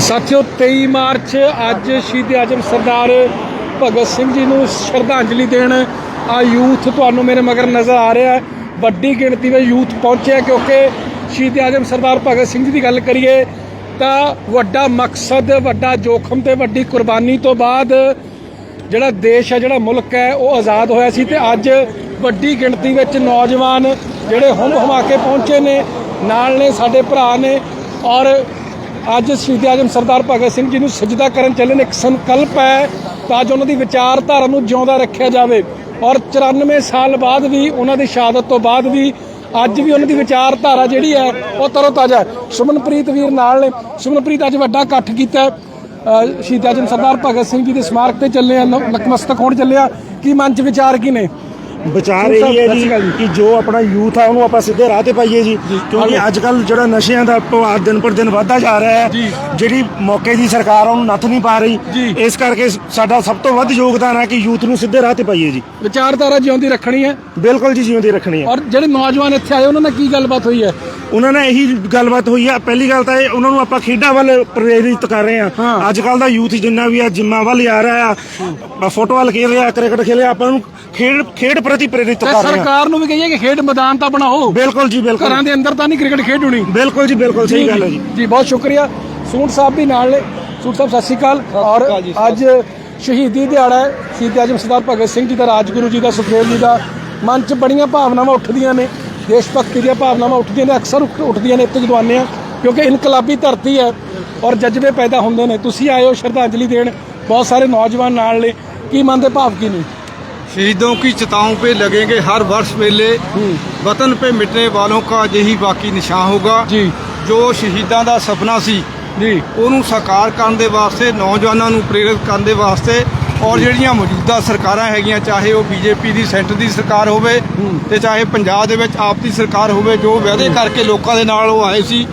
ਸਾਥੀਓ 23 ਮਾਰਚ ਅੱਜ ਸ਼ਹੀਦ ਆਜਮ ਸਰਦਾਰ ਭਗਤ ਸਿੰਘ ਜੀ ਨੂੰ ਸ਼ਰਧਾਂਜਲੀ ਦੇਣ ਆ ਯੂਥ ਤੁਹਾਨੂੰ ਮੇਰੇ ਮਗਰ ਨਜ਼ਰ ਆ ਰਿਹਾ ਹੈ। ਵੱਡੀ ਗਿਣਤੀ ਵਿੱਚ ਯੂਥ ਪਹੁੰਚਿਆ ਕਿਉਂਕਿ ਸ਼ਹੀਦ ਆਜਮ ਸਰਦਾਰ ਭਗਤ ਸਿੰਘ ਜੀ ਦੀ ਗੱਲ ਕਰੀਏ ਤਾਂ ਵੱਡਾ ਮਕਸਦ, ਵੱਡਾ ਜੋਖਮ ਤੇ ਵੱਡੀ ਕੁਰਬਾਨੀ ਤੋਂ ਬਾਅਦ ਜਿਹੜਾ ਦੇਸ਼ ਹੈ, ਜਿਹੜਾ ਮੁਲਕ ਹੈ, ਉਹ ਆਜ਼ਾਦ ਹੋਇਆ ਸੀ ਤੇ ਅੱਜ ਵੱਡੀ ਗਿਣਤੀ ਵਿੱਚ ਨੌਜਵਾਨ ਜਿਹੜੇ ਹੁੰਮ ਹਮਾ ਕੇ ਪਹੁੰਚੇ ਨੇ, ਨਾਲ ਨੇ ਸਾਡੇ ਭਰਾ ਨੇ ਔਰ ਅੱਜ ਸ਼ਹੀਦ ਆਜਮ ਸਰਦਾਰ ਭਗਤ ਸਿੰਘ ਜੀ ਨੂੰ ਸਜਦਾ ਕਰਨ ਚੱਲੇ ਨੇ ਇੱਕ ਸੰਕਲਪ ਹੈ, ਤਾਂ ਅੱਜ ਉਹਨਾਂ ਦੀ ਵਿਚਾਰਧਾਰਾ ਨੂੰ ਜਿਉਂਦਾ ਰੱਖਿਆ ਜਾਵੇ। ਔਰ 94 ਸਾਲ ਬਾਅਦ ਵੀ, ਉਹਨਾਂ ਦੀ ਸ਼ਹਾਦਤ ਤੋਂ ਬਾਅਦ ਵੀ, ਅੱਜ ਵੀ ਉਹਨਾਂ ਦੀ ਵਿਚਾਰਧਾਰਾ ਜਿਹੜੀ ਹੈ, ਉਹ ਤਰੋਤਾਜ਼ਾ ਹੈ। ਸੁਮਨਪ੍ਰੀਤ ਵੀਰ ਨਾਲ ਨੇ। ਸੁਮਨਪ੍ਰੀਤ ਅੱਜ ਵੱਡਾ ਇਕੱਠ ਕੀਤਾ ਸ਼ਹੀਦ ਆਜਮ ਸਰਦਾਰ ਭਗਤ ਸਿੰਘ ਜੀ ਦੇ ਸਮਾਰਕ ਤੇ ਚੱਲੇ ਆ ਨ- ਨਤਮਸਤਕ ਹੋਣ ਚੱਲੇ ਆ। ਕੀ ਮਨ ਚ ਵਿਚਾਰ ਕੀ ਨੇ? ਵਿਚਾਰ ਇਹ ਹੈ ਜੀ। ਕਿ ਜੋ ਆਪਣਾ ਯੂਥ ਆ ਉਹਨੂੰ ਆਪਾਂ ਸਿੱਧੇ ਰਾਹ ਤੇ ਪਾਈਏ ਜੀ ਕਿਉਂਕਿ। ਅੱਜ ਕੱਲ ਜਿਹੜਾ ਨਸ਼ਿਆਂ ਦਾ ਪ੍ਰਭਾਵ ਦਿਨ ਪਰ ਦਿਨ ਵੱਧਦਾ ਜਾ ਰਿਹਾ। ਹੈ ਜਿਹੜੀ ਮੌਕੇ ਦੀ ਸਰਕਾਰ ਉਹਨੂੰ ਨੱਥ ਨਹੀਂ ਪਾ। ਰਹੀ ਇਸ ਕਰਕੇ ਸਾਡਾ ਸਭ ਤੋਂ ਵੱਧ ਯੋਗਦਾਨ ਹੈ ਕਿ ਯੂਥ ਨੂੰ ਸਿੱਧੇ ਰਾਹ ਤੇ ਪਾਈਏ ਜੀ ਵਿਚਾਰਧਾਰਾ ਜਿਉਂਦੀ ਰੱਖਣੀ ਹੈ ਬਿਲਕੁਲ ਜੀ ਜਿਉਂਦੀ ਰੱਖਣੀ ਹੈ ਔਰ ਜਿਹੜੇ ਨੌਜਵਾਨ ਇੱਥੇ ਆਏ ਉਹਨਾਂ ਨਾਲ ਕੀ ਗੱਲਬਾਤ ਹੋਈ ਹੈ ਉਹਨਾਂ ਨਾਲ ਇਹੀ ਗੱਲਬਾਤ ਹੋਈ ਆ। ਪਹਿਲੀ ਗੱਲ ਤਾਂ ਇਹ ਉਹਨਾਂ ਨੂੰ ਆਪਾਂ ਖੇਡਾਂ ਵੱਲ ਪ੍ਰੇਰਿਤ ਕਰ ਰਹੇ ਹਾਂ। ਆ ਅੱਜ ਕੱਲ ਦਾ ਯੂਥ ਜਿੰਨਾ ਵੀ ਆ ਜਿੰਮਾਂ ਵੱਲ ਆ ਰਿਹਾ ਆ। ਫੁੱਟਬਾਲ ਖੇਡ ਰਿਹਾ ਕ੍ਰਿਕਟ ਖੇਡ ਰਿਹਾ ਆਪਾਂ ਨੂੰ ਖੇਡ ਖੇਡ ਪ੍ਰਤੀ ਪ੍ਰੇਰਿਤ ਕਰ ਰਹੇ ਆ। ਸਰਕਾਰ ਨੂੰ ਵੀ ਕਹੀਏ ਕਿ ਖੇਡ ਮੈਦਾਨ ਤਾਂ ਬਣਾਓ। ਬਿਲਕੁਲ ਜੀ ਬਿਲਕੁਲ। ਘਰਾਂ ਦੇ ਅੰਦਰ ਤਾਂ ਨਹੀਂ ਕ੍ਰਿਕਟ ਖੇਡ ਹੋਣੀ ਬਿਲਕੁਲ ਜੀ ਬਿਲਕੁਲ ਸਹੀ ਗੱਲ ਹੈ ਜੀ। ਜੀ। ਬਹੁਤ ਸ਼ੁਕਰੀਆ। ਸੂਟ ਸਾਹਿਬ ਵੀ ਨਾਲ ਨੇ। ਸੂਟ ਸਾਹਿਬ ਸਤਿ ਸ਼੍ਰੀ ਅਕਾਲ। ਔਰ ਅੱਜ ਸ਼ਹੀਦੀ ਦਿਹਾੜਾ ਹੈ। ਸ਼ਹੀਦ ਆਜਮ ਸਰਦਾਰ ਭਗਤ ਸਿੰਘ ਜੀ ਦਾ ਰਾਜਗੁਰੂ ਜੀ ਦਾ ਸੁਖਦੇਵ ਜੀ ਦਾ। ਮਨ 'ਚ ਬੜੀਆਂ ਭਾਵਨਾਵਾਂ ਉੱਠਦੀਆਂ ਨੇ। ਦੇਸ਼ ਭਗਤੀ ਦੀਆਂ ਭਾਵਨਾਵਾਂ ਉੱਠਦੀਆਂ ਨੇ ਅਕਸਰ ਉੱਠ- ਉੱਠਦੀਆਂ ਨੇ ਇੱਥੇ ਜਦੋਂ ਆਉਂਦੇ ਆ ਕਿਉਂਕਿ ਇਨਕਲਾਬੀ ਧਰਤੀ ਹੈ ਔਰ ਜਜ਼ਬੇ ਪੈਦਾ ਹੁੰਦੇ ਨੇ ਤੁਸੀਂ ਆਏ ਹੋ ਸ਼ਰਧਾਂਜਲੀ ਦੇਣ ਬਹੁਤ ਸਾਰੇ ਨੌਜਵਾਨ ਨਾਲ ਨੇ ਕੀ ਮਨ ਦੇ ਭਾਵ ਕੀ ਨੇ शहीदों की चिताओं पे लगेंगे हर वर्ष मेले वतन पे मिटने वालों का यही बाकी निशान होगा ਜੀ ਜੋ ਸ਼ਹੀਦਾਂ ਦਾ ਸੁਪਨਾ ਸੀ ਜੀ ਉਹਨੂੰ ਸਾਕਾਰ ਕਰਨ ਦੇ ਵਾਸਤੇ ਨੌਜਵਾਨਾਂ ਨੂੰ ਪ੍ਰੇਰਿਤ ਕਰਨ ਦੇ ਵਾਸਤੇ ਔਰ ਜਿਹੜੀਆਂ ਮੌਜੂਦਾ ਸਰਕਾਰਾਂ ਹੈਗੀਆਂ ਚਾਹੇ ਉਹ ਬੀਜੇਪੀ ਦੀ ਸੈਂਟਰ ਦੀ ਸਰਕਾਰ ਹੋਵੇ ਤੇ ਚਾਹੇ ਪੰਜਾਬ ਦੇ ਵਿੱਚ ਆਪ ਦੀ ਸਰਕਾਰ ਹੋਵੇ ਜੋ ਵਾਅਦੇ ਕਰਕੇ ਲੋਕਾਂ ਦੇ ਨਾਲ ਉਹ ਆਏ ਸੀ।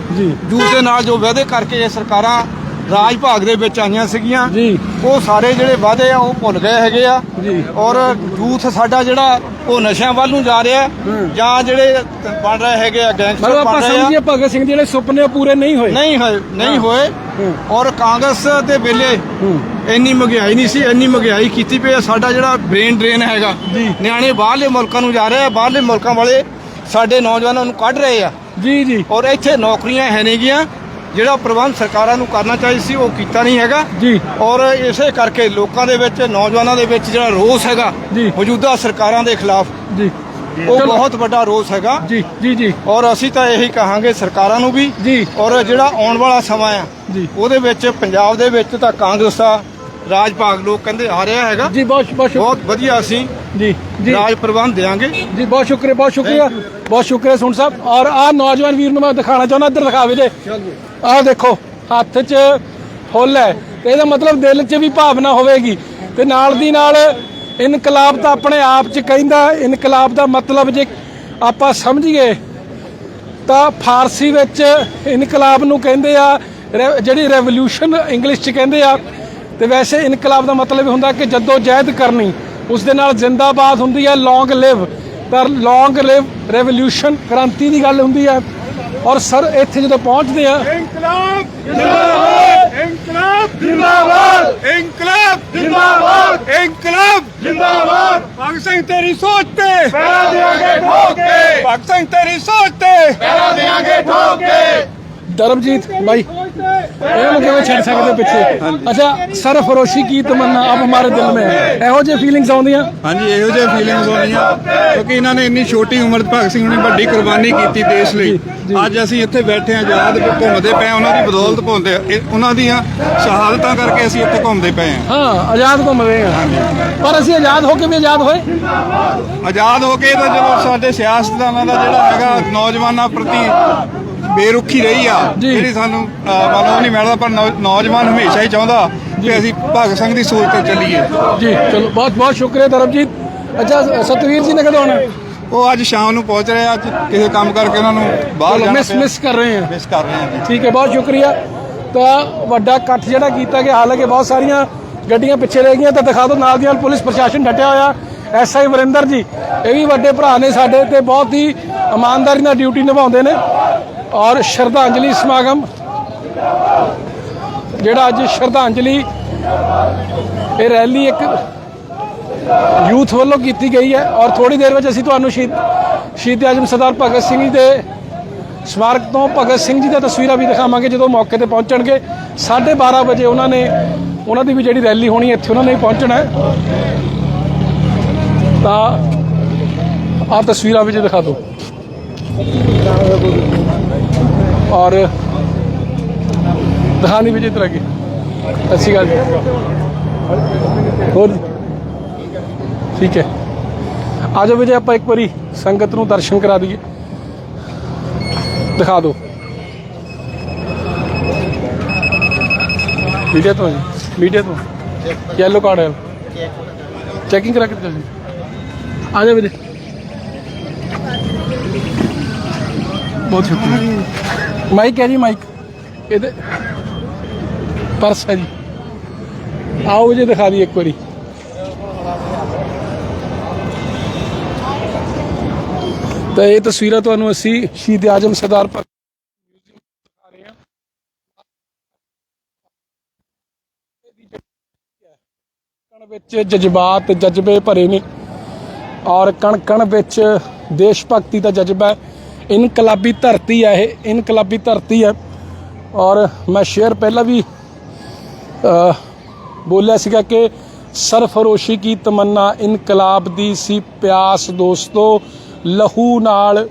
ਜੂਸ ਦੇ ਨਾਲ ਜੋ ਵਾਅਦੇ ਕਰਕੇ ਇਹ ਸਰਕਾਰਾਂ ਰਾਜ ਭਾਗ ਦੇ ਵਿੱਚ ਆਈਆਂ ਸੀਗੀਆਂ ਜੀ। ਉਹ ਸਾਰੇ ਜਿਹੜੇ ਵਾਅਦੇ ਆ ਉਹ ਭੁੱਲ ਗਏ ਹੈਗੇ ਆ। ਜੀ। ਔਰ ਯੂਥ ਸਾਡਾ ਜਿਹੜਾ ਉਹ ਨਸ਼ਿਆਂ ਵੱਲ ਨੂੰ ਜਾ ਰਿਹਾ ਜਾਂ ਜਿਹੜੇ ਬਣ ਰਹੇ ਹੈਗੇ ਆ ਗੈਂਗਸਟਰ ਬਣ ਰਹੇ ਆ। ਸਮਝੀਏ ਭਗਤ ਸਿੰਘ ਜਿਹੜੇ ਸੁਪਨੇ ਪੂਰੇ ਨਹੀਂ ਹੋਏ। ਨਹੀਂ ਹੋਏ ਨਹੀਂ ਹੋਏ। ਔਰ ਕਾਂਗਰਸ ਦੇ ਵੇਲੇ ਇੰਨੀ ਮਹਿੰਗਾਈ ਨਹੀਂ ਸੀ ਇੰਨੀ ਮਹਿੰਗਾਈ ਕੀਤੀ ਪਈ ਆ। ਸਾਡਾ ਜਿਹੜਾ ਬ੍ਰੇਨ ਡਰੇਨ ਹੈਗਾ ਨਿਆਣੇ ਬਾਹਰਲੇ ਮੁਲਕਾਂ ਨੂੰ ਜਾ ਰਹੇ ਆ ਬਾਹਰਲੇ ਮੁਲਕਾਂ ਵਾਲੇ ਸਾਡੇ ਨੌਜਵਾਨਾਂ ਨੂੰ ਕੱਢ ਰਹੇ ਆ। ਜੀ ਜੀ। ਔਰ ਇੱਥੇ ਨੌਕਰੀਆਂ ਹੈ ਨਹੀਂ ਗੀਆਂ। ਜਿਹੜਾ ਪ੍ਰਬੰਧ ਸਰਕਾਰਾਂ ਨੂੰ ਕਰਨਾ ਚਾਹੀਦਾ ਸੀ ਉਹ ਕੀਤਾ ਨਹੀਂ ਹੈਗਾ। ਜੀ। ਔਰ ਇਸੇ ਕਰਕੇ ਲੋਕਾਂ ਦੇ ਵਿੱਚ ਨੌਜਵਾਨਾਂ ਦੇ ਵਿੱਚ ਜਿਹੜਾ ਰੋਸ ਹੈਗਾ। ਮੌਜੂਦਾ ਸਰਕਾਰਾਂ ਦੇ ਖਿਲਾਫ ਜੀ। ਉਹ। ਬਹੁਤ ਵੱਡਾ ਰੋਸ ਹੈਗਾ। ਜੀ ਜੀ ਜੀ। ਔਰ ਅਸੀਂ ਤਾਂ ਇਹੀ ਕਹਾਂਗੇ ਸਰਕਾਰਾਂ ਨੂੰ ਵੀ। ਜੀ। ਔਰ ਜਿਹੜਾ ਆਉਣ ਵਾਲਾ ਸਮਾਂ ਆ ਜੀ। ਉਹਦੇ ਵਿੱਚ ਪੰਜਾਬ ਦੇ ਵਿੱਚ ਤਾਂ ਕਾਂਗਰਸ ਦਾ ਰਾਜ ਭਾਗ ਲੋਕ ਕਹਿੰਦੇ ਆ ਰਿਹਾ ਹੈਗਾ। ਜੀ ਬਹੁਤ ਬਹੁਤ ਸ਼ੁਕ- ਬਹੁਤ ਵਧੀਆ ਅਸੀਂ ਜੀ ਜੀ। ਰਾਜ ਪ੍ਰਬੰਧ ਦੇਾਂਗੇ ਜੀ ਬਹੁਤ ਸ਼ੁਕਰੀਆ ਬਹੁਤ ਸ਼ੁਕਰੀਆ। ਬਹੁਤ ਸ਼ੁਕਰੀਆ ਸੁਣ ਸਾਹਿਬ। ਔਰ ਆਹ ਨੌਜਵਾਨ ਵੀਰ ਨੂੰ ਮੈਂ ਦਿਖਾਣਾ ਚਾਹੁੰਦਾ ਇੱਧਰ ਦਿਖਾਵੇ ਜੇ। ਆਹ ਦੇਖੋ ਹੱਥ 'ਚ ਫੁੱਲ ਹੈ। ਤੇ ਇਹਦਾ ਮਤਲਬ ਦਿਲ 'ਚ ਵੀ ਭਾਵਨਾ ਹੋਵੇਗੀ। ਤੇ ਨਾਲ ਦੀ ਨਾਲ ਇਨਕਲਾਬ ਤਾਂ ਆਪਣੇ ਆਪ 'ਚ ਕਹਿੰਦਾ ਇਨਕਲਾਬ ਦਾ ਮਤਲਬ ਜੇ ਆਪਾਂ ਸਮਝੀਏ ਤਾਂ ਫਾਰਸੀ ਵਿੱਚ ਇਨਕਲਾਬ ਨੂੰ ਕਹਿੰਦੇ ਆ ਰੈ- ਜਿਹੜੀ ਰੈਵੋਲੂਸ਼ਨ ਇੰਗਲਿਸ਼ 'ਚ ਕਹਿੰਦੇ ਆ ਤੇ ਵੈਸੇ ਇਨਕਲਾਬ ਦਾ ਮਤਲਬ ਇਹ ਹੁੰਦਾ ਕਿ ਜੱਦੋ ਜਹਿਦ ਕਰਨੀ ਉਸ ਦੇ ਨਾਲ ਜ਼ਿੰਦਾਬਾਦ ਹੁੰਦੀ ਹੈ ਲੌਂਗ ਲਿਵ ਪਰ ਲੌਂਗ ਲਿਵ ਰੈਵੋਲੂਸ਼ਨ ਕ੍ਰਾਂਤੀ ਦੀ ਗੱਲ ਹੁੰਦੀ ਹੈ। ਔਰ ਸਰ ਇੱਥੇ ਜਦੋਂ ਪਹੁੰਚਦੇ ਆ ਇਨਕਲਾਬ ਜਿੰਦਾਬਾਦ। ਇਨਕਲਾਬ ਜਿੰਦਾਬਾਦ। ਇਨਕਲਾਬ ਜਿੰਦਾਬਾਦ। ਇਨਕਲਾਬ ਜਿੰਦਾਬਾਦ। ਭਗਤ ਸਿੰਘ ਤੇਰੀ ਸੋਚ ਤੇ। ਪੈਰਾ ਦੇਾਂਗੇ ਠੋਕ ਕੇ। ਭਗਤ ਸਿੰਘ ਤੇਰੀ ਸੋਚ ਤੇ। ਪੈਰਾ ਦੇਾਂਗੇ ਠੋਕ ਕੇ। ਧਰਮਜੀਤ ਭਾਈ ਇਹਨੂੰ ਕਿਵੇਂ ਛੱਡ ਸਕਦੇ ਪਿੱਛੇ? ਅੱਛਾ ਸਰਫਰੋਸ਼ੀ ਕੀ ਤਮੰਨਾ ਆਪ ਹਮਾਰੇ ਦਿਲ में है ਇਹੋ ਜਿਹੇ ਫੀਲਿੰਗਸ ਆਉਂਦੀਆਂ? ਹਾਂਜੀ ਇਹੋ ਜਿਹੇ ਫੀਲਿੰਗਸ ਹੋਣੀਆਂ ਕਿਉਂਕਿ ਇਹਨਾਂ ਨੇ ਇੰਨੀ ਛੋਟੀ ਉਮਰ ਭਗਤ ਸਿੰਘ ਨੇ ਵੱਡੀ ਕੁਰਬਾਨੀ ਕੀਤੀ ਦੇਸ਼ ਲਈ। ਅੱਜ ਅਸੀਂ ਇੱਥੇ ਬੈਠੇ ਹਾਂ ਆਜ਼ਾਦ ਘੁੰਮਦੇ ਪਏ ਹਾਂ, ਉਹਨਾਂ ਦੀ ਬਦੌਲਤ ਘੁੰਮਦੇ ਇਹ- ਉਹਨਾਂ ਦੀਆਂ ਸ਼ਹਾਦਤਾਂ ਕਰਕੇ ਅਸੀਂ ਇੱਥੇ ਘੁੰਮਦੇ ਪਏ ਹਾਂ। ਹਾਂ ਆਜ਼ਾਦ ਘੁੰਮ ਰਹੇ ਆ ਪਰ ਅਸੀਂ ਆਜ਼ਾਦ ਹੋ ਕੇ ਵੀ ਆਜ਼ਾਦ ਹੋਏ? ਆਜ਼ਾਦ ਹੋ ਕੇ ਤਾਂ ਜਦੋਂ ਸਾਡੇ ਸਿਆਸਤਦਾਨਾਂ ਦਾ ਜਿਹੜਾ ਹੈਗਾ ਨੌਜਵਾਨਾਂ ਪ੍ਰਤੀ ਬੇਰੁਖੀ ਰਹੀ ਆ। ਜਿਹੜੀ ਸਾਨੂੰ ਲਓ ਨਹੀਂ ਮਿਲਦਾ ਪਰ ਨੌਜਵਾਨ ਹਮੇਸ਼ਾ ਹੀ ਚਾਹੁੰਦਾ ਕਿ ਅਸੀਂ ਭਗਤ ਸਿੰਘ ਦੀ ਸੋਚ ਤੇ ਚੱਲੀਏ। ਜੀ ਚਲੋ ਬਹੁਤ ਬਹੁਤ ਸ਼ੁਕਰੀਆ ਧਰਮਜੀਤ। ਅੱਛਾ ਸਤਵੀਰ ਜੀ ਨੇ ਕਦੋਂ ਆਉਣਾ? ਉਹ ਅੱਜ ਸ਼ਾਮ ਨੂੰ ਪਹੁੰਚ ਰਹੇ ਆ ਅੱਜ ਕਿਸੇ ਕੰਮ ਕਰਕੇ ਉਹਨਾਂ ਨੂੰ ਬਾਹਰ ਮਿਸ। ਮਿਸ ਕਰ ਰਹੇ ਆ। ਮਿਸ ਕਰ ਰਹੇ ਆ ਠੀਕ ਹੈ ਬਹੁਤ ਸ਼ੁਕਰੀਆ। ਤਾਂ ਵੱਡਾ ਇਕੱਠ ਜਿਹੜਾ ਕੀਤਾ ਗਿਆ ਹਾਲਾਂਕਿ ਬਹੁਤ ਸਾਰੀਆਂ ਗੱਡੀਆਂ ਪਿੱਛੇ ਰਹਿ ਗਈਆਂ ਤਾਂ ਦਿਖਾ ਦਿਓ ਨਾਲ ਦੀ ਨਾਲ ਪੁਲਿਸ ਪ੍ਰਸ਼ਾਸਨ ਡਟਿਆ ਹੋਇਆ ਐਸਆਈ ਵਰਿੰਦਰ ਜੀ। ਇਹ ਵੀ ਵੱਡੇ ਭਰਾ ਨੇ ਸਾਡੇ ਤੇ ਬਹੁਤ ਹੀ ਇਮਾਨਦਾਰੀ ਨਾਲ ਡਿਊਟੀ ਨਿਭਾਉਂਦੇ ਨੇ। ਔਰ ਸ਼ਰਧਾਂਜਲੀ ਸਮਾਗਮ, ਜਿਹੜਾ ਅੱਜ ਸ਼ਰਧਾਂਜਲੀ ਇਹ ਰੈਲੀ ਇੱਕ ਯੂਥ ਵੱਲੋਂ ਕੀਤੀ ਗਈ ਹੈ ਔਰ ਥੋੜੀ ਦੇਰ ਵਿੱਚ ਅਸੀਂ ਤੁਹਾਨੂੰ ਸ਼ਹੀਦ ਸ਼ਹੀਦ ਆਜਮ ਸਰਦਾਰ ਭਗਤ ਸਿੰਘ ਜੀ ਦੇ ਸਮਾਰਕ ਤੋਂ ਭਗਤ ਸਿੰਘ ਜੀ ਦੀਆਂ ਤਸਵੀਰਾਂ ਵੀ ਦਿਖਾਵਾਂਗੇ ਜਦੋਂ ਮੌਕੇ ਤੇ ਪਹੁੰਚਣਗੇ। 12:30 ਵਜੇ ਉਹਨਾਂ ਨੇ, ਉਹਨਾਂ ਦੀ ਵੀ ਜਿਹੜੀ ਰੈਲੀ ਹੋਣੀ ਇੱਥੇ ਉਹਨਾਂ ਨੇ ਪਹੁੰਚਣਾ ਹੈ। ਤਾਂ ਆਹ ਤਸਵੀਰਾਂ ਵਿੱਚ ਦਿਖਾ ਦਿਓ। ਔਰ ਦਿਖਾਣੀ ਵੀ ਜਿੱਤ ਲੱਗੀ। ਅੱਛੀ ਗੱਲ। ਜੀ ਹੋਰ ਜੀ? ਠੀਕ ਹੈ। ਆ ਜਾਓ ਵਿਜੇ ਆਪਾਂ ਇੱਕ ਵਾਰੀ ਸੰਗਤ ਨੂੰ ਦਰਸ਼ਨ ਕਰਾ ਦਈਏ। ਦਿਖਾ ਦਿਓ। ਮੀਡੀਆ ਤੋਂ ਜੀ। ਮੀਡੀਆ ਤੋਂ। ਯੈਲੋ ਕਾਰਡ ਹੈ। ਚੈਕਿੰਗ ਕਰਾ ਕੇ ਦਿਓ। ਆ ਜਾਓ ਵਿਜੇ ਬਹੁਤ ਸ਼ੁਕਰੀਆ। ਮਾਈਕ ਹੈ ਜੀ, ਮਾਈਕ। ਇਹਦੇ ਪਰਸ ਹੈ ਜੀ। ਆਓ ਜੀ, ਦਿਖਾ ਦੀ ਇੱਕ ਵਾਰੀ। ਤਾਂ ਇਹ ਤਸਵੀਰਾਂ ਤੁਹਾਨੂੰ ਅਸੀਂ ਸ਼ਹੀਦ ਆਜਮ ਸਰਦਾਰ ਭਗਤ ਰਹੇ ਹਾਂ ਕਣ ਵਿੱਚ ਜਜ਼ਬਾਤ ਜਜ਼ਬੇ ਭਰੇ ਨੇ। ਔਰ ਕਣ ਕਣ ਵਿੱਚ ਦੇਸ਼ ਭਗਤੀ ਦਾ ਜਜ਼ਬਾ ਹੈ। ਇਨਕਲਾਬੀ ਧਰਤੀ ਹੈ ਇਹ, ਇਨਕਲਾਬੀ ਧਰਤੀ ਹੈ ਔਰ ਮੈਂ ਸ਼ੇਅਰ ਪਹਿਲਾਂ ਵੀ ਬੋਲਿਆ ਸੀਗਾ ਕਿ ਸਰਫਰੋਸ਼ੀ ਕੀ ਤਮੰਨਾ ਇਨਕਲਾਬ ਦੀ ਸੀ ਪਿਆਸ ਦੋਸਤੋ। ਲਹੂ ਨਾਲ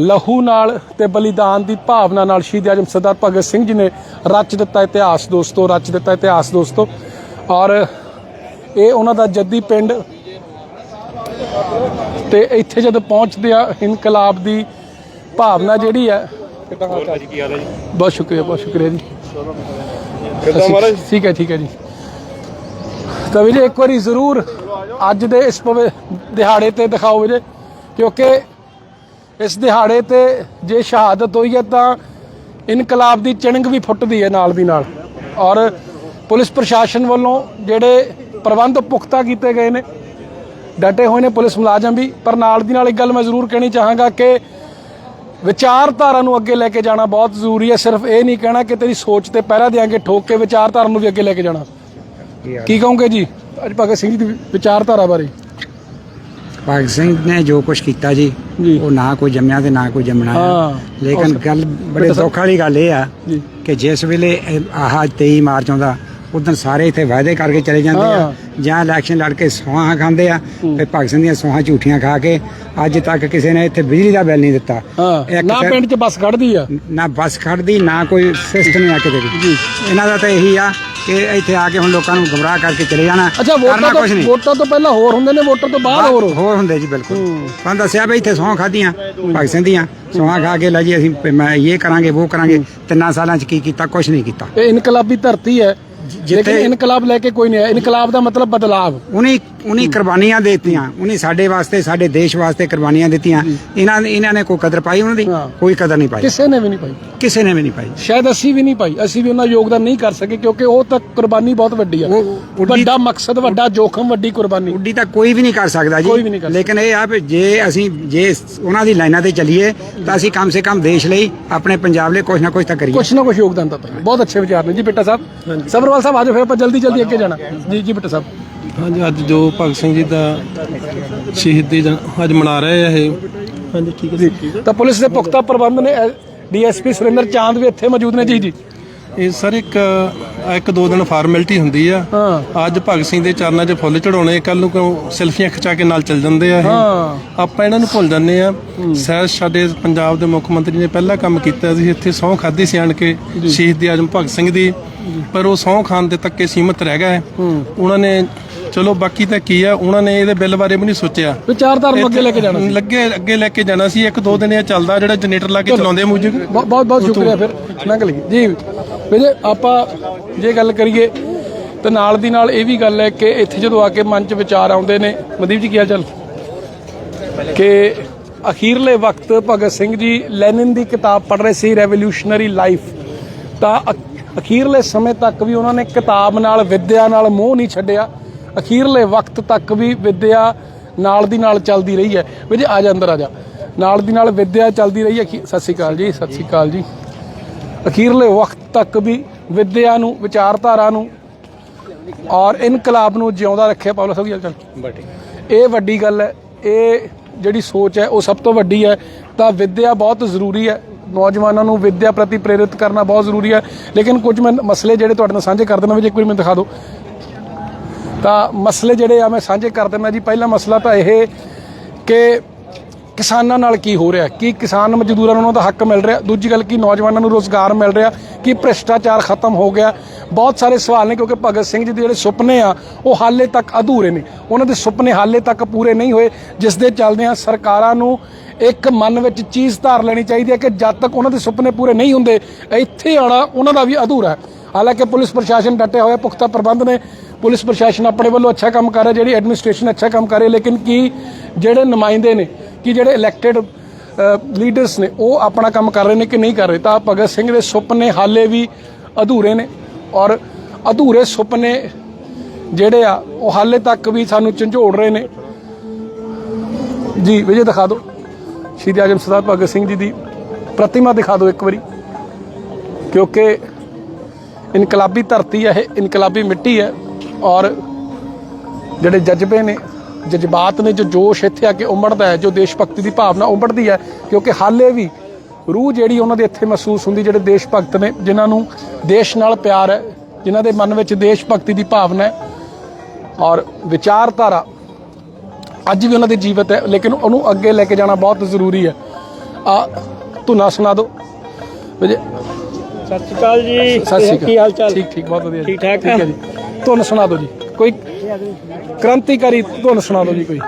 ਲਹੂ ਨਾਲ ਤੇ ਬਲੀਦਾਨ ਦੀ ਭਾਵਨਾ ਨਾਲ ਸ਼ਹੀਦ ਆਜਮ ਸਰਦਾਰ ਭਗਤ ਸਿੰਘ ਜੀ ਨੇ ਰਚ ਦਿੱਤਾ ਇਤਿਹਾਸ ਦੋਸਤੋ, ਰਚ ਦਿੱਤਾ ਇਤਿਹਾਸ ਦੋਸਤੋ। ਔਰ ਇਹ ਉਹਨਾਂ ਦਾ ਜੱਦੀ ਪਿੰਡ। ਤੇ ਇੱਥੇ ਜਦੋਂ ਪਹੁੰਚਦੇ ਆ ਇਨਕਲਾਬ ਦੀ ਭਾਵਨਾ ਜਿਹੜੀ ਹੈ ਬਹੁਤ ਸ਼ੁਕਰੀਆ ਬਹੁਤ ਸ਼ੁਕਰੀਆ ਜੀ। ਕਿੱਦਾਂ ਮਹਾਰਾਜ? ਠੀਕ ਹੈ ਠੀਕ ਹੈ ਜੀ। ਤਾਂ ਵੀਰੇ ਇੱਕ ਵਾਰੀ ਜ਼ਰੂਰ ਅੱਜ ਦੇ ਇਸ ਦਿਹਾੜੇ ਤੇ ਦਿਖਾਓ ਵੀਰੇ ਕਿਉਂਕਿ ਇਸ ਦਿਹਾੜੇ ਤੇ ਜੇ ਸ਼ਹਾਦਤ ਹੋਈ ਹੈ ਤਾਂ ਇਨਕਲਾਬ ਦੀ ਚਿਣਗ ਵੀ ਫੁੱਟਦੀ ਹੈ ਨਾਲ ਦੀ ਨਾਲ। ਔਰ ਪੁਲਿਸ ਪ੍ਰਸ਼ਾਸਨ ਵੱਲੋਂ ਜਿਹੜੇ ਪ੍ਰਬੰਧ ਪੁਖਤਾ ਕੀਤੇ ਗਏ ਨੇ ਡਟੇ ਹੋਏ ਨੇ ਪੁਲਿਸ ਮੁਲਾਜ਼ਮ ਵੀ ਪਰ ਨਾਲ ਦੀ ਨਾਲ ਇੱਕ ਗੱਲ ਮੈਂ ਜ਼ਰੂਰ ਕਹਿਣੀ ਚਾਹਾਂਗਾ ਕਿ ਵਿਚਾਰਧਾਰਾ ਨੂੰ ਅੱਗੇ ਲੈ ਕੇ ਜਾਣਾ ਬਹੁਤ ਜ਼ਰੂਰੀ ਹੈ। ਸਿਰਫ ਇਹ ਨਹੀਂ ਕਹਿਣਾ ਕਿ ਤੇਰੀ ਸੋਚ ਤੇ ਪਹਿਰਾ ਦਿਆਂਗੇ ਠੋਕ ਕੇ ਵਿਚਾਰਧਾਰਾ ਨੂੰ ਵੀ ਅੱਗੇ ਲੈ ਕੇ ਜਾਣਾ। ਕੀ ਕਹੋਗੇ ਜੀ? ਅੱਜ ਭਗਤ ਸਿੰਘ ਦੀ ਵਿਚਾਰਧਾਰਾ ਬਾਰੇ। ਭਗਤ ਸਿੰਘ ਨੇ ਜੋ ਕੁਝ ਕੀਤਾ ਜੀ। ਉਹ ਨਾ ਕੋਈ ਜੰਮਿਆ ਤੇ ਨਾ ਕੋਈ ਜੰਮਣਾ ਲੇਕਿਨ ਗੱਲ ਬੜੇ ਦੁੱਖ ਵਾਲੀ ਗੱਲ ਇਹ ਆ। ਕਿ ਜਿਸ ਵੇਲੇ ਆਹ 23 ਮਾਰਚ ਆਉਂਦਾ ਉਦੋਂ ਸਾਰੇ ਇੱਥੇ ਵਾਅਦੇ ਕਰਕੇ ਚਲੇ ਜਾਂਦੇ ਆ। ਜਾਂ ਇਲੈਕਸ਼ਨ ਲੜ ਕੇ ਸੌਹਾਂ ਖਾਂਦੇ ਆ ਤੇ ਭਗਤ ਸਿੰਘ ਦੀਆਂ ਸੌਹਾਂ ਝੂਠੀਆਂ ਖਾ ਕੇ ਅੱਜ ਤੱਕ ਕਿਸੇ ਨੇ ਇੱਥੇ ਬਿਜਲੀ ਦਾ ਬਿੱਲ ਨਹੀਂ ਦਿੱਤਾ। ਹਾਂ। ਨਾ ਪਿੰਡ 'ਚ ਬੱਸ ਖੜਦੀ ਆ। ਨਾ ਬੱਸ ਖੜਦੀ ਨਾ ਕੋਈ ਸਿਸਟਮ ਆ ਕਿਤੇ ਵੀ। ਇਹਨਾਂ ਦਾ ਤਾਂ ਇਹੀ ਆ ਕਿ ਇੱਥੇ ਆ ਕੇ ਹੁਣ ਲੋਕਾਂ ਨੂੰ ਗੁੰਮਰਾਹ ਕਰਕੇ ਚਲੇ ਜਾਣਾ। ਅੱਛਾ ਵੋਟਾਂ ਤੋਂ ਵੋਟਾਂ ਤੋਂ ਪਹਿਲਾਂ ਹੋਰ ਹੁੰਦੇ ਨੇ ਵੋਟਾਂ ਤੋਂ ਬਾਅਦ ਹੋਰ? ਹੋਰ ਹੁੰਦੇ ਜੀ ਬਿਲਕੁਲ। ਤੁਹਾਨੂੰ ਦੱਸਿਆ ਵੀ ਇੱਥੇ ਸੌਂ ਖਾਧੀਆਂ ਭਗਤ ਸਿੰਘ ਦੀਆਂ। ਸੌਂਹਾਂ ਖਾ ਕੇ ਲੈ ਜੀ ਅਸੀਂ ਮੈਂ ਇਹ ਕਰਾਂਗੇ ਉਹ ਕਰਾਂਗੇ। ਤਿੰਨਾਂ ਸਾਲਾਂ ਚ ਕੀ ਕੀਤਾ ਕੁਝ ਨਹੀਂ ਕੀਤਾ। ਇਹ ਇਨਕਲਾਬੀ ਧਰਤੀ ਹੈ। ਲੇਕਿਨ ਇਨਕਲਾਬ ਲੈ ਕੇ ਕੋਈ ਨਹੀਂ ਆਇਆ। ਇਨਕਲਾਬ ਦਾ ਮਤਲਬ ਬਦਲਾਵ। ਉਹਨੇ ਉਹਨੇ ਕੁਰਬਾਨੀਆਂ ਦਿੱਤੀਆਂ। ਉਹਨੇ ਸਾਡੇ ਵਾਸਤੇ ਸਾਡੇ ਦੇਸ਼ ਵਾਸਤੇ ਕੁਰਬਾਨੀਆਂ ਦਿੱਤੀਆਂ। ਇਹਨਾਂ ਨੇ ਇਹਨਾਂ ਨੇ ਕੋਈ ਕਦਰ ਪਾਈ ਉਹਨਾਂ ਦੀ? ਹਾਂ। ਕੋਈ ਕਦਰ ਨਹੀਂ ਪਾਈ। ਕਿਸੇ ਨੇ ਵੀ ਨਹੀਂ ਪਾਈ। ਕਿਸੇ ਨੇ ਵੀ ਨਹੀਂ ਪਾਈ। ਸ਼ਾਇਦ ਅਸੀਂ ਵੀ ਨਹੀਂ ਪਾਈ। ਅਸੀਂ ਵੀ ਉਹਨਾਂ ਯੋਗਦਾਨ ਨਹੀਂ ਕਰ ਸਕੇ ਕਿਉਂਕਿ ਉਹ ਤਾਂ ਕੁਰਬਾਨੀ ਬਹੁਤ ਵੱਡੀ ਆ। ਉਹ- ਉੱਡੀ- ਵੱਡਾ ਮਕਸਦ ਵੱਡਾ ਜੋਖਮ ਵੱਡੀ ਕੁਰਬਾਨੀ। ਉੱਡੀ ਤਾਂ ਕੋਈ ਵੀ ਨਹੀਂ ਕਰ ਸਕਦਾ ਜੀ। ਕੋਈ ਵੀ ਨਹੀਂ ਕਰ ਲੇਕਿਨ ਇਹ ਆ ਵੀ ਜੇ ਅਸੀਂ ਜੇ ਉਹਨਾਂ ਦੀ ਲਾਈਨਾਂ ਤੇ ਚੱਲੀਏ ਤਾਂ ਅਸੀਂ ਕਮ ਸੇ ਕਮ ਦੇਸ਼ ਲਈ ਆਪਣੇ ਪੰਜਾਬ ਲਈ ਕੁਝ ਨਾ ਕੁਝ ਤਾਂ ਕਰੀਏ। ਕੁਛ ਨਾ ਕੁਛ ਯੋਗਦਾਨ ਤਾਂ ਪਾਈ ਬਹੁਤ ਅੱਛੇ ਵਿਚਾਰ ਨੇ ਜੀ ਬਿੱਟਾ ਸਾਹਿਬ। ਸਬਰਵਾਲ ਸਾਹਿਬ ਆਜੋ ਫਿਰ ਆਪਾਂ ਜਲਦੀ ਜਲਦੀ ਅੱਗੇ ਜਾਣਾ। ਜੀ ਜੀ ਬਿੱਟਾ ਸਾਹਿਬ। ਹਾਂਜੀ ਅੱਜ ਜੋ ਭਗਤ ਸਿੰਘ ਜੀ ਦਾ ਸ਼ਹੀਦੀ ਦਿਨ ਅੱਜ ਮਨਾ ਰਹੇ ਆ ਇਹ। ਹਾਂਜੀ ਠੀਕ ਹੈ ਜੀ। ਤਾਂ ਪੁਲਿਸ ਦੇ ਪੁਖਤਾ ਪ੍ਰਬੰਧ ਨੇ ਡੀਐਸਪੀ ਸੁਰਿੰਦਰ ਚਾਂਦ ਵੀ ਇੱਥੇ ਮੌਜੂਦ ਨੇ ਜੀ ਜੀ। ਇਹ ਸਰ ਇੱਕ ਇੱਕ ਦੋ ਦਿਨ ਫਾਰਮੈਲਿਟੀ ਹੁੰਦੀ ਆ। ਅੱਜ ਭਗਤ ਸਿੰਘ ਦੇ ਚਰਨਾਂ 'ਚ ਫੁੱਲ ਚੜਾਉਣੇ ਕੱਲ ਨੂੰ ਕਿਉਂ ਸੈਲਫੀਆਂ ਖਿਚਾ ਕੇ ਨਾਲ ਚੱਲ ਜਾਂਦੇ ਆ ਇਹ। ਆਪਾਂ ਇਹਨਾਂ ਨੂੰ ਭੁੱਲ ਜਾਂਦੇ ਆ। ਸਹਿਜ ਸਾਡੇ ਪੰਜਾਬ ਦੇ ਮੁੱਖ ਮੰਤਰੀ ਨੇ ਪਹਿਲਾ ਕੰਮ ਕੀਤਾ ਸੀ ਇੱਥੇ ਸਹੁੰ ਖਾਦੀ ਸੀ ਆਣ ਕੇ ਸ਼ਹੀਦ ਆਜਮ ਭਗਤ ਸਿੰਘ ਦੀ। ਪਰ ਉਹ ਸਹੁੰ ਖਾਨ ਦੇ ਤੱਕੇ ਸੀਮਤ ਰਹਿ ਗਏ। ਉਹਨਾਂ ਨੇ ਚਲੋ ਬਾਕੀ ਤਾਂ ਕੀ ਆ ਉਹਨਾਂ ਨੇ ਇਹਦੇ ਬਿੱਲ ਬਾਰੇ ਵੀ ਨਹੀਂ ਸੋਚਿਆ। ਵਿਚਾਰਧਾਰਾ ਨੂੰ ਅੱਗੇ ਲੈ ਕੇ ਜਾਣਾ ਸੀ। ਲੱਗੇ ਅੱਗੇ ਲੈ ਕੇ ਜਾਣਾ ਸੀ ਇੱਕ ਦੋ ਦਿਨ ਇਹ ਚੱਲਦਾ ਜਿਹੜਾ ਜਨਰੇਟਰ ਲਾ ਕੇ ਚਲਾਉਂਦੇ ਮੂਜਿਕ। ਬਹੁਤ ਬਹੁਤ ਸ਼ੁਕਰੀਆ ਫਿਰ। ਲੰਘ ਲਈ ਜੀ। ਵੀਰੇ ਆਪਾਂ ਜੇ ਗੱਲ ਕਰੀਏ ਤਾਂ ਨਾਲ ਦੀ ਨਾਲ ਇਹ ਵੀ ਗੱਲ ਹੈ ਕਿ ਇੱਥੇ ਜਦੋਂ ਆ ਕੇ ਮਨ 'ਚ ਵਿਚਾਰ ਆਉਂਦੇ ਨੇ ਮਦੀਪ ਜੀ ਕੀ ਹਾਲ ਚਾਲ? ਕਿ ਅਖੀਰਲੇ ਵਕਤ ਭਗਤ ਸਿੰਘ ਜੀ ਲੈਨਿਨ ਦੀ ਕਿਤਾਬ ਪੜ੍ਹ ਰਹੇ ਸੀ ਰੈਵੋਲੂਸ਼ਨਰੀ ਲਾਈਫ ਤਾਂ ਅਖ- ਅਖੀਰਲੇ ਸਮੇਂ ਤੱਕ ਵੀ ਉਹਨਾਂ ਨੇ ਕਿਤਾਬ ਨਾਲ ਵਿੱਦਿਆ ਨਾਲ ਮੋਹ ਨਹੀਂ ਛੱਡਿਆ। ਅਖੀਰਲੇ ਵਕਤ ਤੱਕ ਵੀ ਵਿੱਦਿਆ ਨਾਲ ਦੀ ਨਾਲ ਚੱਲਦੀ ਰਹੀ ਹੈ। ਵੀ ਜੀ ਆ ਜਾ ਅੰਦਰ ਆ ਜਾ। ਨਾਲ ਦੀ ਨਾਲ ਵਿੱਦਿਆ ਚੱਲਦੀ ਰਹੀ ਹੈ। ਸਤਿ ਸ਼੍ਰੀ ਅਕਾਲ ਜੀ ਸਤਿ ਸ਼੍ਰੀ ਅਕਾਲ ਜੀ। ਅਖੀਰਲੇ ਵਕਤ ਤੱਕ ਵੀ ਵਿਦਿਆ ਨੂੰ ਵਿਚਾਰਧਾਰਾ ਨੂੰ ਔਰ ਇਨਕਲਾਬ ਨੂੰ ਜਿਉਂਦਾ ਰੱਖਿਆ। ਪਾਵਲਾ ਸਾਹਿਬ ਜੀ ਚੱਲ? ਇਹ ਵੱਡੀ ਗੱਲ ਹੈ। ਇਹ ਜਿਹੜੀ ਸੋਚ ਹੈ ਉਹ ਸਭ ਤੋਂ ਵੱਡੀ ਹੈ। ਤਾਂ ਵਿਦਿਆ ਬਹੁਤ ਜ਼ਰੂਰੀ ਹੈ। ਨੌਜਵਾਨਾਂ ਨੂੰ ਵਿਦਿਆ ਪ੍ਰਤੀ ਪ੍ਰੇਰਿਤ ਕਰਨਾ ਬਹੁਤ ਜ਼ਰੂਰੀ ਹੈ। ਲੇਕਿਨ ਕੁਝ ਮੈਂ ਮਸਲੇ ਜਿਹੜੇ ਤੁਹਾਡੇ ਨਾਲ ਸਾਂਝੇ ਕਰ ਦੇਣਾ ਵੀ ਜੇ ਇੱਕ ਵਾਰੀ ਮੈਨੂੰ ਦਿਖਾ ਦਿਓ। ਤਾਂ ਮਸਲੇ ਜਿਹੜੇ ਆ ਮੈਂ ਸਾਂਝੇ ਕਰ ਦਿੰਦਾ ਜੀ। ਪਹਿਲਾ ਮਸਲਾ ਤਾਂ ਇਹ ਕਿ ਕਿਸਾਨਾਂ ਨਾਲ ਕੀ ਹੋ ਰਿਹਾ ਕੀ ਕਿਸਾਨ ਮਜ਼ਦੂਰਾਂ ਨੂੰ ਉਹਨਾਂ ਦਾ ਹੱਕ ਮਿਲ ਰਿਹਾ ਦੂਜੀ ਗੱਲ, ਕੀ ਨੌਜਵਾਨਾਂ ਨੂੰ ਰੋਜ਼ਗਾਰ ਮਿਲ ਰਿਹਾ ਕੀ ਭ੍ਰਿਸ਼ਟਾਚਾਰ ਖਤਮ ਹੋ ਗਿਆ ਬਹੁਤ ਸਾਰੇ ਸਵਾਲ ਨੇ ਕਿਉਂਕਿ ਭਗਤ ਸਿੰਘ ਜੀ ਦੇ ਜਿਹੜੇ ਸੁਪਨੇ ਆ, ਉਹ ਹਾਲੇ ਤੱਕ ਅਧੂਰੇ ਨੇ। ਉਹਨਾਂ ਦੇ ਸੁਪਨੇ ਹਾਲੇ ਤੱਕ ਪੂਰੇ ਨਹੀਂ ਹੋਏ, ਜਿਸ ਦੇ ਚੱਲਦਿਆਂ ਸਰਕਾਰਾਂ ਨੂੰ ਇੱਕ ਮਨ ਵਿੱਚ ਚੀਜ਼ ਧਾਰ ਲੈਣੀ ਚਾਹੀਦੀ ਹੈ ਕਿ ਜਦ ਤੱਕ ਉਹਨਾਂ ਦੇ ਸੁਪਨੇ ਪੂਰੇ ਨਹੀਂ ਹੁੰਦੇ, ਇੱਥੇ ਆਉਣਾ ਉਹਨਾਂ ਦਾ ਵੀ ਅਧੂਰਾ ਹੈ। ਹਾਲਾਂਕਿ ਪੁਲਿਸ ਪ੍ਰਸ਼ਾਸਨ ਡਟੇ ਹੋਏ ਪੁਖਤਾ ਪ੍ਰਬੰਧ ਨੇ। ਪੁਲਿਸ ਪ੍ਰਸ਼ਾਸਨ ਆਪਣੇ ਵੱਲੋਂ ਅੱਛਾ ਕੰਮ ਕਰ ਰਿਹਾ, ਜਿਹੜੀ ਐਡਮਿਨਿਸਟ੍ਰੇਸ਼ਨ ਅੱਛਾ ਕੰਮ ਕਰ ਰਹੀ ਲੇਕਿਨ ਕੀ ਜਿਹੜੇ ਨੁਮਾਇੰਦੇ ਨੇ, ਕਿ ਜਿਹੜੇ ਇਲੈਕਟਿਡ ਲੀਡਰਸ ਨੇ, ਉਹ ਆਪਣਾ ਕੰਮ ਕਰ ਰਹੇ ਨੇ ਕਿ ਨਹੀਂ ਕਰ ਰਹੇ? ਤਾਂ ਭਗਤ ਸਿੰਘ ਦੇ ਸੁਪਨੇ ਹਾਲੇ ਵੀ ਅਧੂਰੇ ਨੇ ਔਰ ਅਧੂਰੇ ਸੁਪਨੇ ਜਿਹੜੇ ਆ, ਉਹ ਹਾਲੇ ਤੱਕ ਵੀ ਸਾਨੂੰ ਝੰਜੋੜ ਰਹੇ ਨੇ। ਜੀ, ਵਿਜੇ ਦਿਖਾ ਦਿਓ। ਸ਼ਹੀਦ ਆਜਮ ਸਰਦਾਰ ਭਗਤ ਸਿੰਘ ਜੀ ਦੀ ਪ੍ਰਤਿਮਾ ਦਿਖਾ ਦਿਓ ਇੱਕ ਵਾਰੀ। ਕਿਉਂਕਿ ਇਨਕਲਾਬੀ ਧਰਤੀ ਹੈ, ਇਹ ਇਨਕਲਾਬੀ ਮਿੱਟੀ ਹੈ ਔਰ ਜਿਹੜੇ ਜਜ਼ਬੇ ਨੇ, ਜਜ਼ਬਾਤ ਨੇ, ਜੋ ਜੋਸ਼ ਇੱਥੇ ਆ ਕੇ ਉਮੜਦਾ ਹੈ, ਜੋ ਦੇਸ਼ ਭਗਤੀ ਦੀ ਭਾਵਨਾ ਉਮੜਦੀ ਹੈ, ਕਿਉਂਕਿ ਹਾਲੇ ਵੀ ਰੂਹ ਜਿਹੜੀ ਉਹਨਾਂ ਦੇ ਇੱਥੇ ਮਹਿਸੂਸ ਹੁੰਦੀ, ਜਿਹੜੇ ਦੇਸ਼ ਭਗਤ ਨੇ, ਜਿਨ੍ਹਾਂ ਨੂੰ ਦੇਸ਼ ਨਾਲ ਪਿਆਰ ਹੈ, ਜਿਨ੍ਹਾਂ ਦੇ ਮਨ ਵਿੱਚ ਦੇਸ਼ ਭਗਤੀ ਦੀ ਭਾਵਨਾ ਹੈ ਔਰ ਵਿਚਾਰਧਾਰਾ ਅੱਜ ਵੀ ਉਹਨਾਂ ਦੀ ਜੀਵਤ ਹੈ, ਲੇਕਿਨ ਉਹਨੂੰ ਅੱਗੇ ਲੈ ਕੇ ਜਾਣਾ ਬਹੁਤ ਜ਼ਰੂਰੀ ਹੈ। ਆ ਧੁਨਾ ਸੁਣਾ ਦਿਓ। ਸਤਿ ਸ਼੍ਰੀ ਅਕਾਲ ਜੀ। ਸਤਿ ਸ਼੍ਰੀ ਅਕਾਲ ਕੀ ਹਾਲ ਚਾਲ? ਠੀਕ ਠੀਕ ਬਹੁਤ ਵਧੀਆ। ਠੀਕ ਠਾਕ? ਠੀਕ ਹੈ ਜੀ। ਧੁਨ ਸੁਣਾ ਦਿਓ ਜੀ। ਕੋਈ ਕ੍ਰਾਂਤੀਕਾਰੀ ਧੁਨ ਸੁਣਾ ਦਿਓ ਜੀ ਕੋਈ।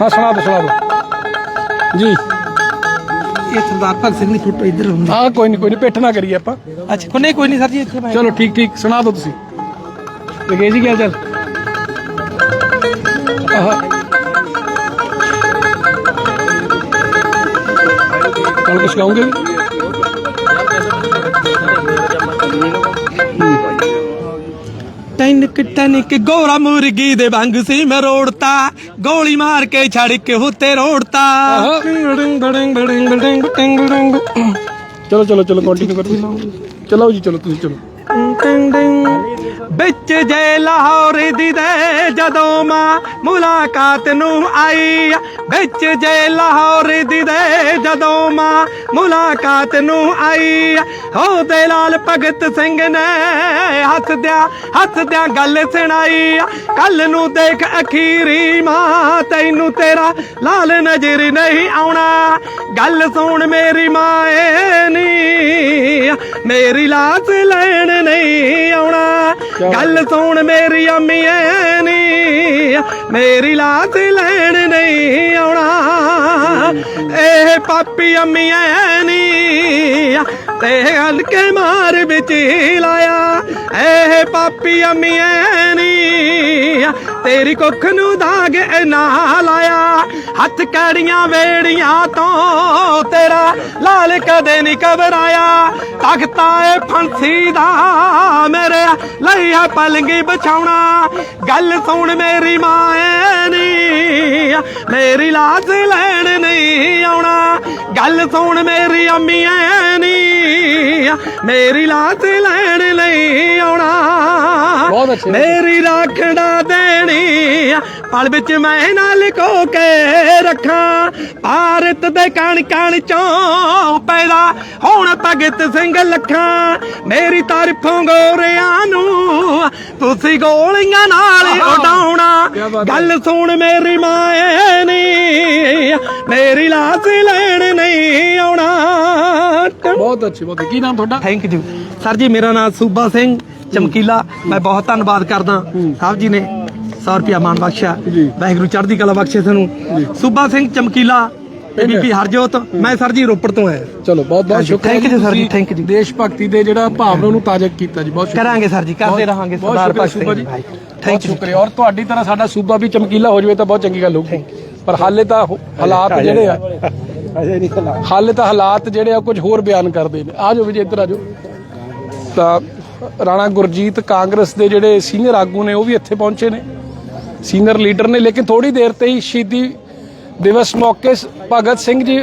ਹਾਂ ਸੁਣਾ ਦਿਓ ਸੁਣਾ ਦਿਓ। ਜੀ। ਇਹ ਸਰਦਾਰ ਭਗਤ ਸਿੰਘ ਦੀ ਫੋਟੋ ਇੱਧਰ ਹੁੰਦੀ। ਹਾਂ ਕੋਈ ਨਹੀਂ ਕੋਈ ਨਹੀਂ ਪਿੱਠ ਨਾ ਕਰੀਏ ਆਪਾਂ। ਅੱਛਾ ਕੋਈ ਨਹੀਂ ਕੋਈ ਨਹੀਂ ਸਰ ਜੀ ਇੱਥੇ ਚਲੋ ਠੀਕ ਠੀਕ ਸੁਣਾ ਦਿਓ ਤੁਸੀਂ। ਲਗੇ ਜੀ ਕੀ ਹਾਲ ਚਾਲ? ਕੱਲ ਕੁਛ ਕਹੋਗੇ ਵੀ ਟੈਨਕ ਟੈਨਕ ਗੋਰਾ ਮੁਰਗੀ ਦੇ ਵਾਂਗ ਸੀ ਮੈਂ ਰੋੜਤਾ। ਗੋਲੀ ਮਾਰ ਕੇ ਛੜ ਕੇ ਹੁੱਤੇ ਰੋੜਤਾ ਚਲੋ ਚਲੋ ਚਲੋ ਕੰਟੀਨਿਊ ਕਰੋ। ਚਲੋ ਜੀ, ਚਲੋ, ਤੁਸੀਂ ਚਲੋ। ਵਿੱਚ ਜੇ ਲਾਹੌਰ ਦੀ ਦੇ ਜਦੋਂ ਮਾਂ ਮੁਲਾਕਾਤ ਨੂੰ ਆਈ ਵਿੱਚ ਜੇ ਲਾਹੌਰ ਦੀ ਦੇ ਜਦੋਂ ਮਾਂ ਮੁਲਾਕਾਤ ਨੂੰ ਆਈ ਉਹਦੇ ਲਾਲ ਭਗਤ ਸਿੰਘ ਨੇ ਹੱਸਦਿਆਂ ਹੱਸਦਿਆਂ ਗੱਲ ਸੁਣਾਈ ਕੱਲ ਨੂੰ ਦੇਖ ਅਖੀਰੀ ਮਾਂ, ਤੈਨੂੰ ਤੇਰਾ ਲਾਲ ਨਜ਼ਰ ਨਹੀਂ ਆਉਣਾ। ਗੱਲ ਸੁਣ ਮੇਰੀ ਮਾਂ, ਏ ਨੀ। ਮੇਰੀ ਲਾਸ ਲੈਣ ਨਹੀਂ ਆਉਣਾ। ਗੱਲ ਸੁਣ ਮੇਰੀ ਅੰਮੀ ਏ ਨੀ। ਮੇਰੀ ਲਾਸ ਲੈਣ ਨਹੀਂ ਆਉਣਾ। ਇਹ ਪਾਪੀ ਅੰਮੀ ਏ ਨੀ। ਤੇ ਹਲਕੇ ਮਾਰ ਵਿੱਚ ਲਾਇਆ। ਇਹ ਪਾਪੀ ਅੰਮੀ ਏ ਨੀ। ਤੇਰੀ ਕੁੱਖ ਨੂੰ ਦਾਗ ਨਾ ਲਾਇਆ। ਹੱਥ ਕੜੀਆਂ ਵੇੜੀਆਂ ਤੋਂ ਤੇਰਾ ਲਾਲ ਕਦੇ ਨਹੀਂ ਘਬਰਾਇਆ। ਤਖਤਾ ਏ ਫਾਂਸੀ ਦਾ ਮੇਰੇ ਲਈ ਆ ਪਲੰਗੀ ਬਛਾਉਣਾ ਗੱਲ ਸੁਣ ਮੇਰੀ ਮਾਂ ਏ ਨੀ, ਮੇਰੀ ਲਾਜ ਲੈਣ ਨਹੀਂ ਆਉਣਾ। ਗੱਲ ਸੁਣ ਮੇਰੀ ਅੰਮੀਆਂ ਨੀ ਨੀ ਮੇਰੀ ਲਾਜ ਲੈਣ ਨਹੀਂ ਆਉਣਾ। ਬਹੁਤ ਅੱਛੇ। ਮੇਰੀ ਰਾਖੜਾ ਦੇਣੀ ਪਲ ਵਿੱਚ ਮੈਂ ਨਾਲ ਕੋ ਕੇ ਰੱਖਾਂ। ਭਾਰਤ ਦੇ ਕਣ ਕਣ ਚੋਂ ਪੈਦਾ ਹੁਣ ਭਗਤ ਸਿੰਘ ਲੱਖਾਂ। ਮੇਰੀ ਤਾਰੀਫੋਂ ਗੋਰਿਆਂ ਨੂੰ ਤੁਸੀਂ ਗੋਲੀਆਂ ਨਾਲ ਉਡਾਉਣਾ। ਗੱਲ ਸੁਣ ਮੇਰੀ ਮਾਂ ਏ ਨੀ ਮੇਰੀ ਲਾਸ ਲੈਣ ਨਹੀਂ ਆਉਣਾ। ਬਹੁਤ ਅੱਛੀ ਬਹੁਤ। ਕੀ ਨਾਮ ਤੁਹਾਡਾ? ਥੈਂਕ ਯੂ ਸਰ ਜੀ ਮੇਰਾ ਨਾਮ ਸੂਬਾ ਸਿੰਘ ਚਮਕੀਲਾ। ਮੈਂ ਬਹੁਤ ਧੰਨਵਾਦ ਕਰਦਾ ਸਾਹਿਬ ਜੀ ਨੇ 100 ਰੁਪਿਆ ਮਾਨ ਬਖਸ਼ਿਆ। ਵਾਹਿਗੁਰੂ ਚੜ੍ਹਦੀ ਕਲਾ ਬਖਸ਼ੇ ਤੁਹਾਨੂੰ। ਸੂਬਾ ਸਿੰਘ ਚਮਕੀਲਾ ਬੀਬੀ ਹਰਜੋਤ ਮੈਂ ਸਰ ਜੀ ਰੋਪੜ ਤੋਂ ਆਇਆ। ਚਲੋ ਬਹੁਤ ਬਹੁਤ ਸ਼ੁਕਰੀਆ you ਜੀ, sir ਜੀ, you ਜੀ। ਦੇਸ਼ ਭਗਤੀ ਦੇ ਜਿਹੜਾ ਭਾਵਨਾ ਨੂੰ ਤਾਜ਼ਾ ਕੀਤਾ ਜੀ। ਬਹੁਤ ਸ਼ੁਕਰੀਆ। ਕਰਾਂਗੇ ਸਰ ਜੀ ਕਰਦੇ ਰਹਾਂਗੇ ਸਰਦਾਰ ਸੂਬਾ ਜੀ। ਥੈਂਕ ਥੈਂਕ ਯੂ ਸ਼ੁਕਰੀਆ। ਔਰ ਤੁਹਾਡੀ ਤਰ੍ਹਾਂ ਸਾਡਾ ਸੂਬਾ ਵੀ ਚਮਕੀਲਾ ਹੋ ਜਾਵੇ ਤਾਂ ਬਹੁਤ ਚੰਗੀ ਗੱਲ ਹੋਊਗੀ। ਪਰ ਹਾਲੇ ਤਾਂ ਹਾਲਾਤ ਜਿਹੜੇ ਆ ਹਾਲੇ ਤਾਂ ਹਾਲਾਤ ਜਿਹੜੇ ਆ ਕੁਝ ਹੋਰ ਬਿਆਨ ਕਰਦੇ ਨੇ। ਆ ਜਾਓ ਵਿਜੇ ਇੱਧਰ ਆ ਜਾਓ। ਤਾਂ ਰਾਣਾ ਗੁਰਜੀਤ ਕਾਂਗਰਸ ਦੇ ਜਿਹੜੇ ਸੀਨੀਅਰ ਆਗੂ ਨੇ, ਉਹ ਵੀ ਇੱਥੇ ਪਹੁੰਚੇ ਨੇ। ਸੀਨੀਅਰ ਲੀਡਰ ਨੇ, ਲੇਕਿਨ ਥੋੜੀ ਦੇਰ ਤੇ ਹੀ ਸ਼ਹੀਦੀ ਦਿਵਸ ਮੌਕੇ ਭਗਤ ਸਿੰਘ ਜੀ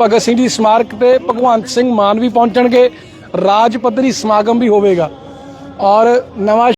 ਭਗਤ ਸਿੰਘ ਜੀ ਸਮਾਰਕ ਤੇ ਭਗਵੰਤ ਸਿੰਘ ਮਾਨ ਵੀ ਪਹੁੰਚਣਗੇ। ਰਾਜ ਪੱਧਰੀ ਸਮਾਗਮ ਵੀ ਹੋਵੇਗਾ। ਔਰ ਨਵਾਂ